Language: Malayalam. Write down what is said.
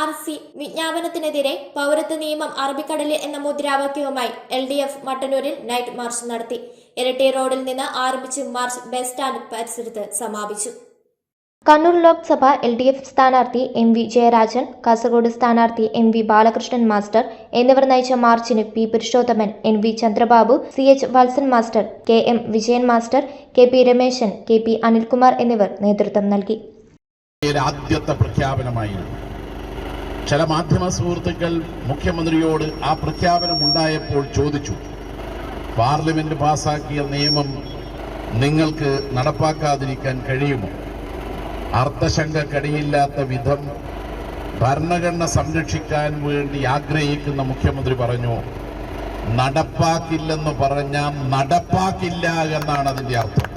ആർ സി വിജ്ഞാപനത്തിനെതിരെ പൗരത്വ നിയമം അറബിക്കടലിൽ എന്ന മുദ്രാവാക്യവുമായി എൽ ഡി എഫ് മട്ടന്നൂരിൽ നൈറ്റ് മാർച്ച് നടത്തി. ഇരട്ടി റോഡിൽ നിന്ന് ആരംഭിച്ച് മാർച്ച് ബസ് സ്റ്റാൻഡ് പരിസരത്ത് സമാപിച്ചു. Kannur Lok Sabha L D F സ്ഥാനാർത്ഥി എം വി ജയരാജൻ കാസർഗോഡ് സ്ഥാനാർത്ഥി എം വി ബാലകൃഷ്ണൻ മാസ്റ്റർ എന്നിവർ നയിച്ച മാർച്ചിന് P Purushothaman N V Chandrababu C H Valsan master K M Vijayan master K P Rameshan K P Anilkumar എന്നിവർ നേതൃത്വം നൽകി. ആദ്യത്തെ പ്രഖ്യാപനമായിരുന്നു ചില മാധ്യമ സുഹൃത്തുക്കൾ മുഖ്യമന്ത്രിയോട് ആ പ്രഖ്യാപനം ഉണ്ടായപ്പോൾ ചോദിച്ചു പാർലമെന്റ് പാസാക്കിയ നിയമം നിങ്ങൾക്ക് നടപ്പാക്കാതിരിക്കാൻ കഴിയുമോ? അർത്ഥശങ്ക കടിയില്ലാത്ത വിധം ഭരണഘടന സംരക്ഷിക്കാൻ വേണ്ടി ആഗ്രഹിക്കുന്ന മുഖ്യമന്ത്രി പറഞ്ഞു നടപ്പാക്കില്ലെന്ന് പറഞ്ഞാൽ നടപ്പാക്കില്ല എന്നാണ് അതിന്റെ അർത്ഥം.